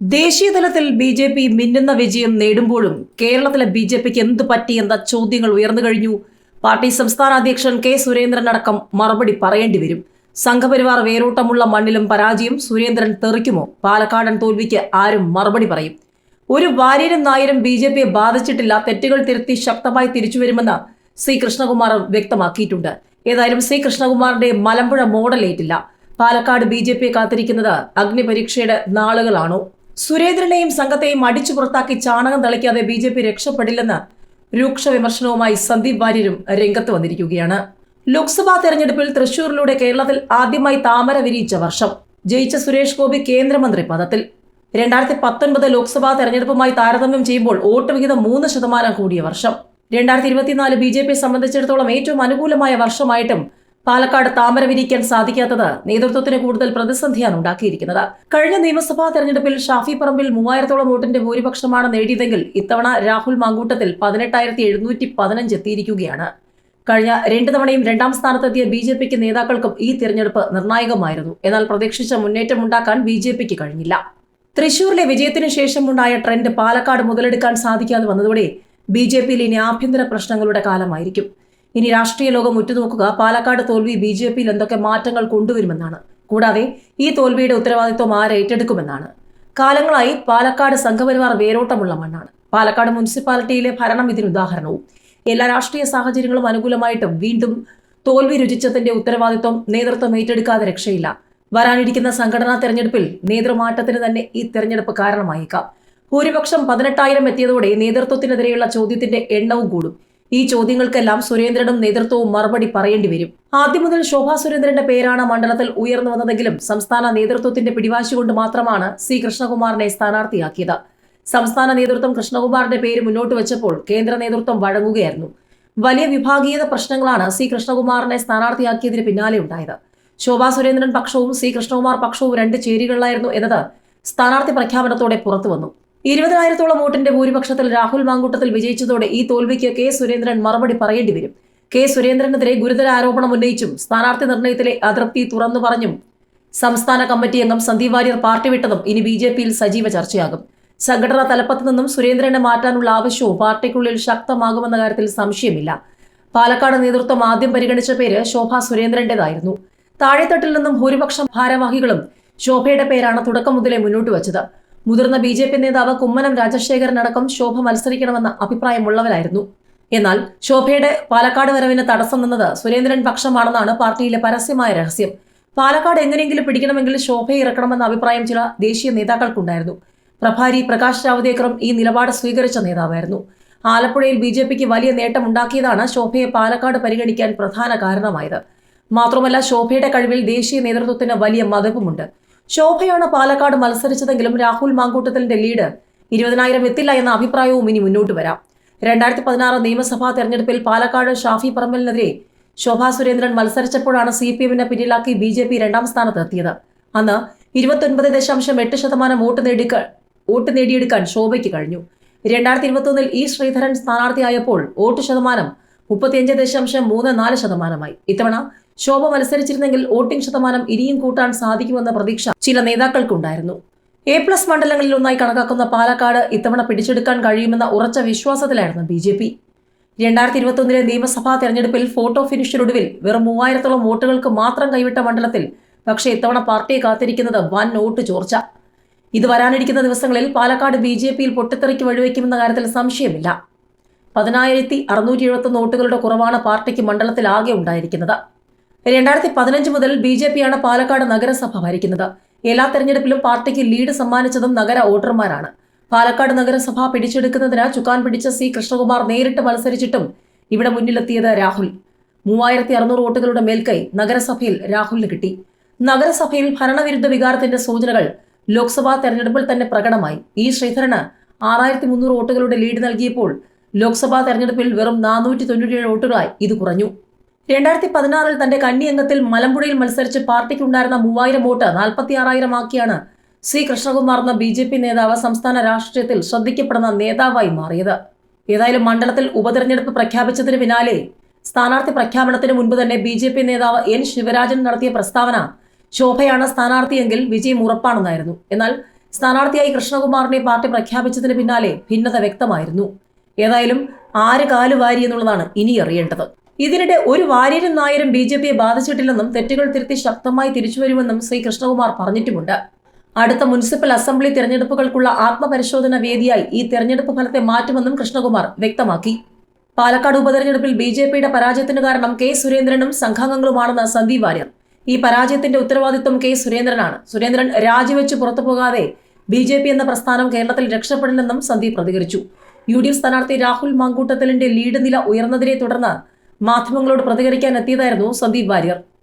ദേശീയ തലത്തിൽ B J P മിന്നുന്ന വിജയം നേടുമ്പോഴും കേരളത്തിലെ ബി ജെ പിക്ക് എന്ത് പറ്റി എന്ന ചോദ്യങ്ങൾ ഉയർന്നു കഴിഞ്ഞു. പാർട്ടി സംസ്ഥാന അധ്യക്ഷൻ കെ സുരേന്ദ്രൻ അടക്കം മറുപടി പറയേണ്ടി വരും. സംഘപരിവാർ വേരോട്ടമുള്ള മണ്ണിലും പരാജയം സുരേന്ദ്രൻ തെറിക്കുമോ? പാലക്കാടൻ തോൽവിക്ക് ആരും മറുപടി പറയും. ഒരു വാര്യരും നായരും ബി ജെ പിയെ ബാധിച്ചിട്ടില്ല. തെറ്റുകൾ തിരുത്തി ശക്തമായി തിരിച്ചുവരുമെന്ന് സി കൃഷ്ണകുമാർ വ്യക്തമാക്കിയിട്ടുണ്ട്. ഏതായാലും സി കൃഷ്ണകുമാറിന്റെ മലമ്പുഴ മോഡലേറ്റില്ല. പാലക്കാട് ബി ജെ പിയെ കാത്തിരിക്കുന്നത് അഗ്നിപരീക്ഷയുടെ നാളുകളാണോ? സുരേന്ദ്രനെയും സംഘത്തെയും അടിച്ചു പുറത്താക്കി ചാണകം തളിക്കാതെ ബി ജെ പി രക്ഷപ്പെടില്ലെന്ന് രൂക്ഷ വിമർശനവുമായി സന്ദീപ് വാര്യരും രംഗത്ത് വന്നിരിക്കുകയാണ്. ലോക്സഭാ തെരഞ്ഞെടുപ്പിൽ തൃശൂരിലൂടെ കേരളത്തിൽ ആദ്യമായി താമര വിരിയിച്ച വർഷം ജയിച്ച സുരേഷ് ഗോപി കേന്ദ്രമന്ത്രി പദത്തിൽ. രണ്ടായിരത്തി പത്തൊൻപത് ലോക്സഭാ തെരഞ്ഞെടുപ്പുമായി താരതമ്യം ചെയ്യുമ്പോൾ വോട്ട് വിഹിതം മൂന്ന് ശതമാനം കൂടിയ വർഷം. രണ്ടായിരത്തി ഇരുപത്തിനാല് ബി ജെ പി സംബന്ധിച്ചിടത്തോളം ഏറ്റവും അനുകൂലമായ വർഷമായിട്ടും പാലക്കാട് താമര വിരിക്കാൻ സാധിക്കാത്തത് നേതൃത്വത്തിന് കൂടുതൽ പ്രതിസന്ധിയാണ് ഉണ്ടാക്കിയിരിക്കുന്നത്. കഴിഞ്ഞ നിയമസഭാ തെരഞ്ഞെടുപ്പിൽ ഷാഫി പറമ്പിൽ മൂവായിരത്തോളം വോട്ടിന്റെ ഭൂരിപക്ഷമാണ് നേടിയതെങ്കിൽ ഇത്തവണ രാഹുൽ മാങ്കൂട്ടത്തിൽ പതിനെട്ടായിരത്തി എഴുന്നൂറ്റി പതിനഞ്ച് എത്തിയിരിക്കുകയാണ്. കഴിഞ്ഞ രണ്ടു തവണയും രണ്ടാം സ്ഥാനത്തെത്തിയ ബി ജെ പിക്ക് നേതാക്കൾക്കും ഈ തിരഞ്ഞെടുപ്പ് നിർണായകമായിരുന്നു. എന്നാൽ പ്രതീക്ഷിച്ച മുന്നേറ്റം ഉണ്ടാക്കാൻ ബി ജെ പിക്ക് കഴിഞ്ഞില്ല. തൃശൂരിലെ വിജയത്തിനു ശേഷമുണ്ടായ ട്രെൻഡ് പാലക്കാട് മുതലെടുക്കാൻ സാധിക്കാതെ വന്നതോടെ ബി ജെ പിയിൽ ഇനി ആഭ്യന്തര പ്രശ്നങ്ങളുടെ കാലമായിരിക്കും. ഇനി രാഷ്ട്രീയ ലോകം ഉറ്റുനോക്കുക. പാലക്കാട് തോൽവി ബി ജെ പിയിൽ എന്തൊക്കെ മാറ്റങ്ങൾ കൊണ്ടുവരുമെന്നാണ്. കൂടാതെ ഈ തോൽവിയുടെ ഉത്തരവാദിത്വം ആര് ഏറ്റെടുക്കുമെന്നാണ്. കാലങ്ങളായി പാലക്കാട് സംഘപരിവാർ വേരോട്ടമുള്ള മണ്ണാണ്. പാലക്കാട് മുനിസിപ്പാലിറ്റിയിലെ ഭരണം ഇതിന് ഉദാഹരണവും. എല്ലാ രാഷ്ട്രീയ സാഹചര്യങ്ങളും അനുകൂലമായിട്ടും വീണ്ടും തോൽവി രുചിച്ചതിന്റെ ഉത്തരവാദിത്വം നേതൃത്വം ഏറ്റെടുക്കാതെ രക്ഷയില്ല. വരാനിരിക്കുന്ന സംഘടനാ തെരഞ്ഞെടുപ്പിൽ നേതൃമാറ്റത്തിന് തന്നെ ഈ തെരഞ്ഞെടുപ്പ് കാരണമായേക്കാം. ഭൂരിപക്ഷം പതിനെട്ടായിരം എത്തിയതോടെ നേതൃത്വത്തിനെതിരെയുള്ള ചോദ്യത്തിന്റെ എണ്ണവും കൂടും. ഈ ചോദ്യങ്ങൾക്കെല്ലാം സുരേന്ദ്രനും നേതൃത്വവും മറുപടി പറയേണ്ടി വരും. ആദ്യം മുതൽ ശോഭാ സുരേന്ദ്രന്റെ പേരാണ് മണ്ഡലത്തിൽ ഉയർന്നു വന്നതെങ്കിലും സംസ്ഥാന നേതൃത്വത്തിന്റെ പിടിവാശി കൊണ്ട് മാത്രമാണ് സി കൃഷ്ണകുമാറിനെ സ്ഥാനാർത്ഥിയാക്കിയത്. സംസ്ഥാന നേതൃത്വം കൃഷ്ണകുമാറിന്റെ പേര് മുന്നോട്ട് വെച്ചപ്പോൾ കേന്ദ്ര നേതൃത്വം വഴങ്ങുകയായിരുന്നു. വലിയ വിഭാഗീയത പ്രശ്നങ്ങളാണ് സി കൃഷ്ണകുമാറിനെ സ്ഥാനാർത്ഥിയാക്കിയതിന് പിന്നാലെ ഉണ്ടായത്. ശോഭാ സുരേന്ദ്രൻ പക്ഷവും സി കൃഷ്ണകുമാർ പക്ഷവും രണ്ട് ചേരികളിലായിരുന്നു എന്നത് സ്ഥാനാർത്ഥി പ്രഖ്യാപനത്തോടെ പുറത്തു വന്നു ഇരുപതിനായിരത്തോളം വോട്ടിന്റെ ഭൂരിപക്ഷത്തിൽ രാഹുൽ മാങ്കൂട്ടത്തിൽ വിജയിച്ചതോടെ ഈ തോൽവിക്ക് കെ സുരേന്ദ്രൻ മറുപടി പറയേണ്ടി വരും. കെ സുരേന്ദ്രനെതിരെ ഗുരുതര ആരോപണം ഉന്നയിച്ചും സ്ഥാനാർത്ഥി നിർണയത്തിലെ അതൃപ്തി തുറന്നു പറഞ്ഞും സംസ്ഥാന കമ്മിറ്റി അംഗം സന്ദീപ് വാര്യർ പാർട്ടി വിട്ടതും ഇനി ബി ജെ പിയിൽ സജീവ ചർച്ചയാകും. സംഘടന തലപ്പത്ത് നിന്നും സുരേന്ദ്രനെ മാറ്റാനുള്ള ആവശ്യവും പാർട്ടിക്കുള്ളിൽ ശക്തമാകുമെന്ന കാര്യത്തിൽ സംശയമില്ല. പാലക്കാട് നേതൃത്വം ആദ്യം പരിഗണിച്ച പേര് ശോഭ സുരേന്ദ്രന്റേതായിരുന്നു. താഴെത്തട്ടിൽ നിന്നും ഭൂരിപക്ഷം ഭാരവാഹികളും ശോഭയുടെ പേരാണ് തുടക്കം മുതലേ മുന്നോട്ട് വച്ചത്. മുതിർന്ന ബി ജെ പി നേതാവ് കുമ്മനം രാജശേഖരനടക്കം ശോഭ മത്സരിക്കണമെന്ന അഭിപ്രായമുള്ളവരായിരുന്നു. എന്നാൽ ശോഭയുടെ പാലക്കാട് വരവിന് തടസ്സം നിന്നത് സുരേന്ദ്രൻ പക്ഷമാണെന്നാണ് പാർട്ടിയിലെ പരസ്യമായ രഹസ്യം. പാലക്കാട് എങ്ങനെയെങ്കിലും പിടിക്കണമെങ്കിൽ ശോഭയെ ഇറക്കണമെന്ന അഭിപ്രായം ചില ദേശീയ നേതാക്കൾക്കുണ്ടായിരുന്നു. പ്രഭാരി പ്രകാശ് ജാവ്ദേക്കറും ഈ നിലപാട് സ്വീകരിച്ച നേതാവായിരുന്നു. ആലപ്പുഴയിൽ ബി ജെ പിക്ക് വലിയ നേട്ടമുണ്ടാക്കിയതാണ് ശോഭയെ പാലക്കാട് പരിഗണിക്കാൻ പ്രധാന കാരണമായത്. മാത്രമല്ല ശോഭയുടെ കഴിവിൽ ദേശീയ നേതൃത്വത്തിന് വലിയ മതിപ്പുമുണ്ട്. ശോഭയാണ് പാലക്കാട് മത്സരിച്ചതെങ്കിലും രാഹുൽ മാങ്കൂട്ടത്തിന്റെ ലീഡ് ഇരുപതിനായിരം എത്തില്ല എന്ന അഭിപ്രായവും ഇനി മുന്നോട്ട് വരാം. രണ്ടായിരത്തി പതിനാറ് നിയമസഭാ തെരഞ്ഞെടുപ്പിൽ പാലക്കാട് ഷാഫി പറമ്പലിനെതിരെ ശോഭാ സുരേന്ദ്രൻ മത്സരിച്ചപ്പോഴാണ് സി പി എമ്മിനെ പിന്നിലാക്കി ബി ജെ പി രണ്ടാം സ്ഥാനത്ത് എത്തിയത്. അന്ന് ഇരുപത്തൊൻപത് ദശാംശം എട്ട് ശതമാനം വോട്ട് നേടി വോട്ട് നേടിയെടുക്കാൻ ശോഭയ്ക്ക് കഴിഞ്ഞു. രണ്ടായിരത്തി ഇരുപത്തൊന്നിൽ ഇ ശ്രീധരൻ സ്ഥാനാർത്ഥിയായപ്പോൾ വോട്ട് ശതമാനം മുപ്പത്തിയഞ്ച് ദശാംശം മൂന്ന് നാല് ശതമാനമായി. ഇത്തവണ ശോഭ മത്സരിച്ചിരുന്നെങ്കിൽ വോട്ടിംഗ് ശതമാനം ഇനിയും കൂട്ടാൻ സാധിക്കുമെന്ന പ്രതീക്ഷ ചില നേതാക്കൾക്കുണ്ടായിരുന്നു. എ പ്ലസ് മണ്ഡലങ്ങളിൽ ഒന്നായി കണക്കാക്കുന്ന പാലക്കാട് ഇത്തവണ പിടിച്ചെടുക്കാൻ കഴിയുമെന്ന ഉറച്ച വിശ്വാസത്തിലായിരുന്നു ബി ജെ പി. രണ്ടായിരത്തി ഇരുപത്തൊന്നിലെ നിയമസഭാ തെരഞ്ഞെടുപ്പിൽ ഫോട്ടോ ഫിനിഷിനൊടുവിൽ വെറും മൂവായിരത്തോളം വോട്ടുകൾക്ക് മാത്രം കൈവിട്ട മണ്ഡലത്തിൽ പക്ഷേ ഇത്തവണ പാർട്ടിയെ കാത്തിരിക്കുന്നത് വൻ വോട്ട് ചോർച്ച. ഇത് വരാനിരിക്കുന്ന ദിവസങ്ങളിൽ പാലക്കാട് ബി ജെ പിയിൽ പൊട്ടിത്തെറിക്ക് വഴിവെക്കുമെന്ന കാര്യത്തിൽ സംശയമില്ല. പതിനായിരത്തി അറുന്നൂറ്റി എഴുപത്തൊന്ന് വോട്ടുകളുടെ കുറവാണ് പാർട്ടിക്ക് മണ്ഡലത്തിൽ ആകെ ഉണ്ടായിരിക്കുന്നത്. രണ്ടായിരത്തി പതിനഞ്ച് മുതൽ ബി ജെ പിയാണ് പാലക്കാട് നഗരസഭ ഭരിക്കുന്നത്. എല്ലാ തെരഞ്ഞെടുപ്പിലും പാർട്ടിക്ക് ലീഡ് സമ്മാനിച്ചതും നഗര വോട്ടർമാരാണ്. പാലക്കാട് നഗരസഭ പിടിച്ചെടുക്കുന്നതിന് ചുക്കാൻ പിടിച്ച സി കൃഷ്ണകുമാർ നേരിട്ട് മത്സരിച്ചിട്ടും ഇവിടെ മുന്നിലെത്തിയത് രാഹുൽ. മൂവായിരത്തി അറുന്നൂറ് വോട്ടുകളുടെ മേൽക്കൈ നഗരസഭയിൽ രാഹുലിന് കിട്ടി. നഗരസഭയിൽ ഭരണവിരുദ്ധ വികാരത്തിന്റെ സൂചനകൾ ലോക്സഭാ തെരഞ്ഞെടുപ്പിൽ തന്നെ പ്രകടമായി. ഈ ശ്രീധരന് ആറായിരത്തി മുന്നൂറ് വോട്ടുകളുടെ ലീഡ് നൽകിയപ്പോൾ ലോക്സഭാ തെരഞ്ഞെടുപ്പിൽ വെറും നാനൂറ്റി തൊണ്ണൂറ്റിയേഴ് വോട്ടുകളായി ഇത് കുറഞ്ഞു. രണ്ടായിരത്തി പതിനാറിൽ തന്റെ കന്നി അംഗത്തിൽ മലമ്പുഴയിൽ മത്സരിച്ച് പാർട്ടിക്കുണ്ടായിരുന്ന മൂവായിരം വോട്ട് നാൽപ്പത്തി ആറായിരം ആക്കിയാണ് സി കൃഷ്ണകുമാർ എന്ന ബി ജെ പി നേതാവ് സംസ്ഥാന രാഷ്ട്രീയത്തിൽ ശ്രദ്ധിക്കപ്പെടുന്ന നേതാവായി മാറിയത്. ഏതായാലും മണ്ഡലത്തിൽ ഉപതെരഞ്ഞെടുപ്പ് പ്രഖ്യാപിച്ചതിന് പിന്നാലെ സ്ഥാനാർത്ഥി പ്രഖ്യാപനത്തിന് മുൻപ് തന്നെ ബി ജെ പി നേതാവ് എൻ ശിവരാജൻ നടത്തിയ പ്രസ്താവന ശോഭയാണ് സ്ഥാനാർത്ഥിയെങ്കിൽ വിജയം ഉറപ്പാണെന്നായിരുന്നു. എന്നാൽ സ്ഥാനാർത്ഥിയായി കൃഷ്ണകുമാറിനെ പാർട്ടി പ്രഖ്യാപിച്ചതിന് പിന്നാലെ ഭിന്നത വ്യക്തമായിരുന്നു. ഏതായാലും ആര് കാലുവാരി എന്നുള്ളതാണ് ഇനി അറിയേണ്ടത്. ഇതിനിടെ ഒരു വാര്യരും നായരും ബി ജെ പിയെ ബാധിച്ചിട്ടില്ലെന്നും തെറ്റുകൾ തിരുത്തി ശക്തമായി തിരിച്ചുവരുമെന്നും ശ്രീ കൃഷ്ണകുമാർ പറഞ്ഞിട്ടുമുണ്ട്. അടുത്ത മുനിസിപ്പൽ അസംബ്ലി തിരഞ്ഞെടുപ്പുകൾക്കുള്ള ആത്മപരിശോധന വേദിയായി ഈ തെരഞ്ഞെടുപ്പ് ഫലത്തെ മാറ്റുമെന്നും കൃഷ്ണകുമാർ വ്യക്തമാക്കി. പാലക്കാട് ഉപതെരഞ്ഞെടുപ്പിൽ ബി ജെ പിയുടെ പരാജയത്തിന് കാരണം കെ സുരേന്ദ്രനും സംഘാംഗങ്ങളുമാണെന്ന് സന്ദീപ് വാര്യർ. ഈ പരാജയത്തിന്റെ ഉത്തരവാദിത്വം കെ സുരേന്ദ്രനാണ്. സുരേന്ദ്രൻ രാജിവെച്ച് പുറത്തു പോകാതെ ബി ജെ പി എന്ന പ്രസ്ഥാനം കേരളത്തിൽ രക്ഷപ്പെടില്ലെന്നും സന്ദീപ് പ്രതികരിച്ചു. യു ഡി എഫ് സ്ഥാനാർത്ഥി രാഹുൽ മാങ്കൂട്ടത്തലിന്റെ ലീഡ് നില ഉയർന്നതിനെ തുടർന്ന് മാധ്യമങ്ങളോട് പ്രതികരിക്കാൻ എത്തിയതായിരുന്നു സന്ദീപ് വാര്യർ